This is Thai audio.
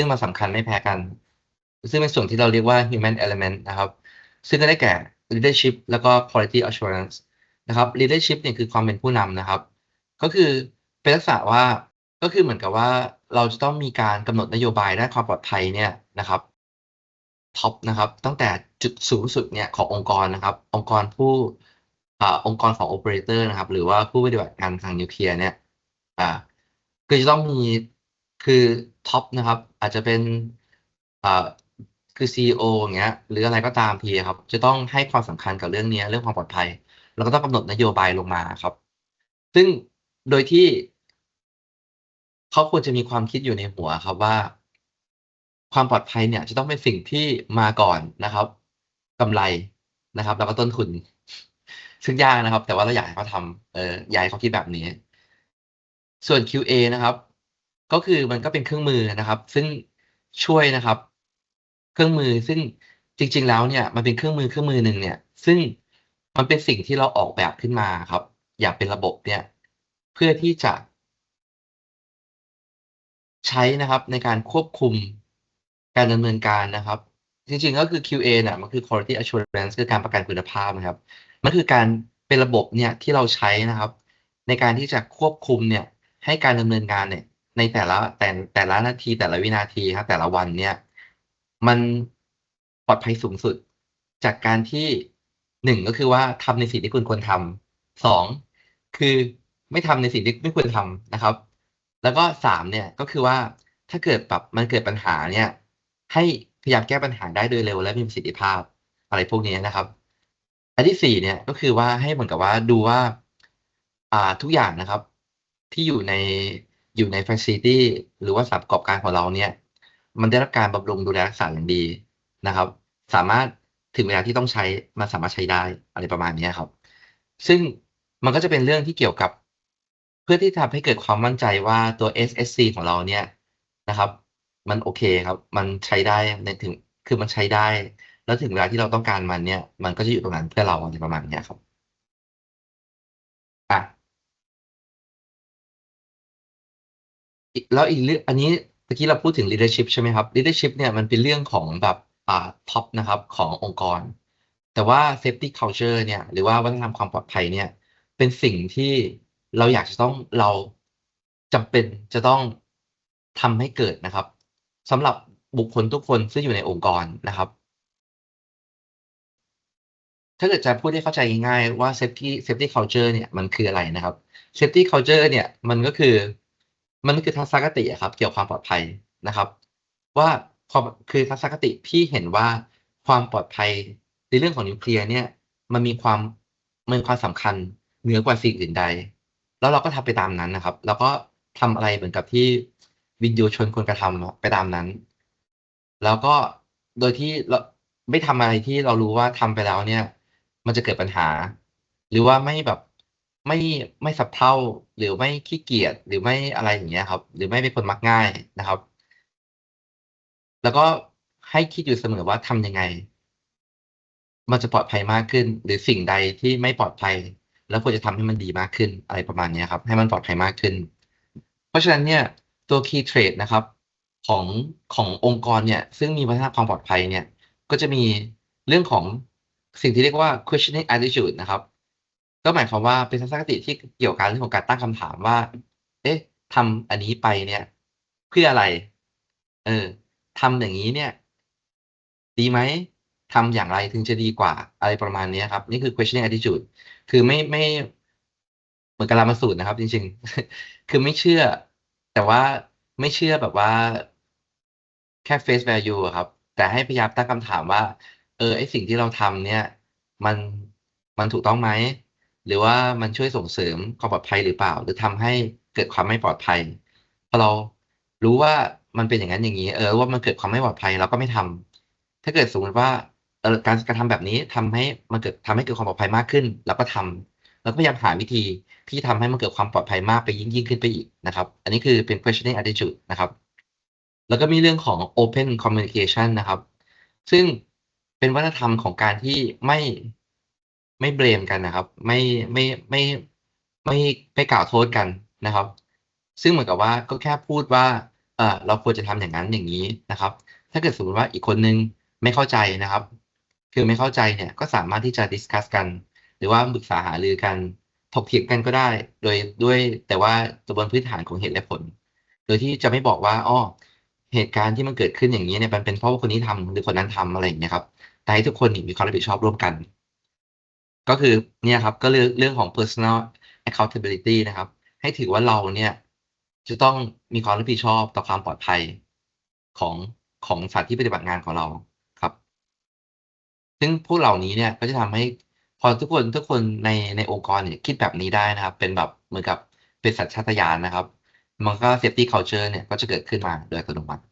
ซึ่งมันสำคัญไม่แพ้กัน ซึ่งเป็นส่วนที่เราเรียกว่า human element นะครับ ซึ่งก็ได้แก่ leadership แล้วก็ quality assurance นะครับ leadership เนี่ยคือความเป็นผู้นำนะครับ ก็คือเป็นลักษณะว่าก็คือเหมือนกับว่าเราจะต้องมีการกำหนดนโยบายด้านความปลอดภัยเนี่ยนะครับท็อปนะครับตั้งแต่จุดสูงสุดเนี่ยขององค์กรนะครับ องค์กรผู้อ่าองค์กรของโอเปอเรเตอร์นะครับ หรือว่าผู้ปฏิบัติงานทางนิวเคลียร์เนี่ยอ่าคือจะต้องมีคือ ท็อปนะครับ อาจจะเป็นอ่าคือ CEO อย่างเงี้ย หรืออะไรก็ตามทีครับ จะต้องให้ความสำคัญกับเรื่องนี้เรื่องความปลอดภัย แล้วก็ต้องกำหนดนโยบายลงมาครับ ซึ่งโดยที่เขาควรจะมีความคิดอยู่ในหัวครับว่า ความปลอดภัยเนี่ย จะต้องเป็นสิ่งที่มาก่อนนะครับกำไรนะครับ แล้วก็ต้นทุน ซึ่งยากนะครับ แต่ว่าเราอยากให้เขาทำเอออยากให้เขาคิดแบบนี้ ส่วน QA นะครับ ก็คือมันก็เป็นเครื่องมือนะครับ ซึ่งช่วยนะครับ เครื่องมือซึ่งจริง ๆ แล้วเนี่ยมันเป็นเครื่องมือเครื่องมือหนึ่งเนี่ย ซึ่งมันเป็นสิ่งที่เราออกแบบขึ้นมาครับ อย่างเป็นระบบเนี่ย เพื่อที่จะ ใช้นะครับในการควบคุมการดำเนินการนะครับ จริง ๆ ก็คือ QA เนี่ยมันคือ quality assurance คือการประกันคุณภาพนะครับ มันคือการเป็นระบบเนี่ยที่เราใช้นะครับ ในการที่จะควบคุมเนี่ย ให้การดำเนินงานเนี่ย ในแต่ละแต่แต่ละนาทีแต่ละวินาทีครับ แต่ละวันเนี่ย มันปลอดภัยสูงสุด จากการที่หนึ่งก็คือว่าทำในสิ่งที่คุณควรทำสองคือไม่ทำในสิ่งที่ไม่ควรทำนะครับ แล้วก็สามเนี่ยก็คือว่าถ้าเกิดแบบมันเกิดปัญหาเนี่ย ให้พยายามแก้ปัญหาได้โดยเร็วและมีประสิทธิภาพอะไรพวกนี้นะครับ อันที่สี่เนี่ยก็คือว่าให้เหมือนกับว่าดูว่า อ่าทุกอย่างนะครับ ที่อยู่ใน อยู่ใน facility หรือว่าสถานประกอบการของเราเนี่ย มันได้รับการบำรุงดูแลรักษาอย่างดีนะครับ สามารถถึงเวลาที่ต้องใช้มันสามารถใช้ได้อะไรประมาณนี้ครับ ซึ่งมันก็จะเป็นเรื่องที่เกี่ยวกับ เพื่อที่จะทำให้เกิดความมั่นใจว่าตัว SSC ของเราเนี่ยนะครับ มันโอเคครับ มันใช้ได้ในถึงคือมันใช้ได้ แล้วถึงเวลาที่เราต้องการมันเนี่ย มันก็จะอยู่ตรงนั้นเพื่อเราอะไรประมาณนี้ครับอะ แล้วอีกเรื่องอันนี้เมื่อกี้เราพูดถึง leadership ใช่ไหมครับ leadership เนี่ยมันเป็นเรื่องของแบบอ่าท็อปนะครับขององค์กร แต่ว่า safety culture เนี่ยหรือว่าวัฒนธรรมความปลอดภัยเนี่ยเป็นสิ่งที่เราอยากจะต้องเราจำเป็นจะต้องทำให้เกิดนะครับสำหรับบุคคลทุกคนซึ่งอยู่ในองค์กรนะครับ ถ้าเกิดจะพูดให้เข้าใจง่ายๆว่า safety safety culture เนี่ยมันคืออะไรนะครับ safety culture เนี่ยมันก็คือ มันคือทัศนคติอะครับ เกี่ยวกับความปลอดภัยนะครับ ว่าความคือทัศนคติที่เห็นว่าความปลอดภัยในเรื่องของนิวเคลียร์เนี่ย มันมีความมันมีความสำคัญเหนือกว่าสิ่งอื่นใด แล้วเราก็ทำไปตามนั้นนะครับ แล้วก็ทำอะไรเหมือนกับที่วินยูชนควรกระทำไปตามนั้น แล้วก็โดยที่เราไม่ทำอะไรที่เรารู้ว่าทำไปแล้วเนี่ย มันจะเกิดปัญหา หรือว่าไม่แบบ ไม่ไม่สับเพร่าหรือไม่ขี้เกียจหรือไม่อะไรอย่างเงี้ยครับ หรือไม่เป็นคนมักง่ายนะครับ แล้วก็ให้คิดอยู่เสมอว่าทำยังไง มันจะปลอดภัยมากขึ้น หรือสิ่งใดที่ไม่ปลอดภัย แล้วควรจะทำให้มันดีมากขึ้นอะไรประมาณนี้ครับ ให้มันปลอดภัยมากขึ้น เพราะฉะนั้นเนี่ยตัว key trait นะครับ ของขององค์กรเนี่ย ซึ่งมีวัฒนธรรมความปลอดภัยเนี่ย ก็จะมีเรื่องของสิ่งที่เรียกว่า questioning attitude นะครับ ก็หมายความว่าเป็นทัศนคติที่เกี่ยวกับเรื่องของการตั้งคำถามว่า เอ๊ะทำอันนี้ไปเนี่ย เพื่ออะไร เออทำอย่างนี้เนี่ย ดีไหมทำอย่างไรถึงจะดีกว่า อะไรประมาณนี้ครับ นี่คือ questioning attitude คือไม่ไม่เหมือนกับรามาสูตรนะครับ จริง ๆ คือไม่เชื่อ แต่ว่าไม่เชื่อแบบว่า แค่ face value ครับ แต่ให้พยายามตั้งคำถามว่า เออไอสิ่งที่เราทำเนี่ย มันมันถูกต้องไหม หรือว่ามันช่วยส่งเสริมความปลอดภัยหรือเปล่า หรือทำให้เกิดความไม่ปลอดภัยพอเรารู้ว่ามันเป็นอย่างนั้นอย่างนี้เออว่ามันเกิดความไม่ปลอดภัยเราก็ไม่ทำถ้าเกิดสมมติว่าออการกระทำแบบนี้ทำให้มันเกิดทำให้เกิดความปลอดภัยมากขึ้นเราก็ทำแล้วก็พยายามหาวิธีที่ทำให้มันเกิดความปลอดภัยมากไปยิ่งยิ่งขึ้นไปอีกนะครับ อันนี้คือเป็น questioning attitude นะครับ แล้วก็มีเรื่องของ open communication นะครับ ซึ่งเป็นวัฒนธรรมของการที่ไม่ ไม่เบรมกันนะครับ ไม่ไม่ไม่ไม่ไปกล่าวโทษกันนะครับ ซึ่งเหมือนกับว่าก็แค่พูดว่าเอ่อเราควรจะทำอย่างนั้นอย่างนี้นะครับ ถ้าเกิดสมมติว่าอีกคนนึงไม่เข้าใจนะครับ คือไม่เข้าใจเนี่ยก็สามารถที่จะดิสคัสกัน หรือว่าปรึกษาหารือกันถกเถียงกันก็ได้ โดยด้วยแต่ว่าตัวบนพื้นฐานของเหตุและผล โดยที่จะไม่บอกว่าอ้อเหตุการณ์ที่มันเกิดขึ้นอย่างนี้เนี่ยมันเป็นเพราะว่าคนนี้ทำหรือคนนั้นทำอะไรอย่างเงี้ยครับแต่ให้ทุกคนมีความรับผิดชอบร่วมกัน ก็คือเนี่ยครับก็เรื่องเรื่องของ personal accountability นะครับ ให้ถือว่าเราเนี่ยจะต้องมีความรับผิดชอบต่อความปลอดภัยของของสถานที่ปฏิบัติงานของเราครับ ซึ่งพวกเหล่านี้เนี่ยก็จะทำให้พอทุกคนทุกคนในในองค์กรเนี่ยคิดแบบนี้ได้นะครับ เป็นแบบเหมือนกับเป็นสัญชาตญาณนะครับ มันก็ safety culture เนี่ยก็จะเกิดขึ้นมาโดยอัตโนมัติ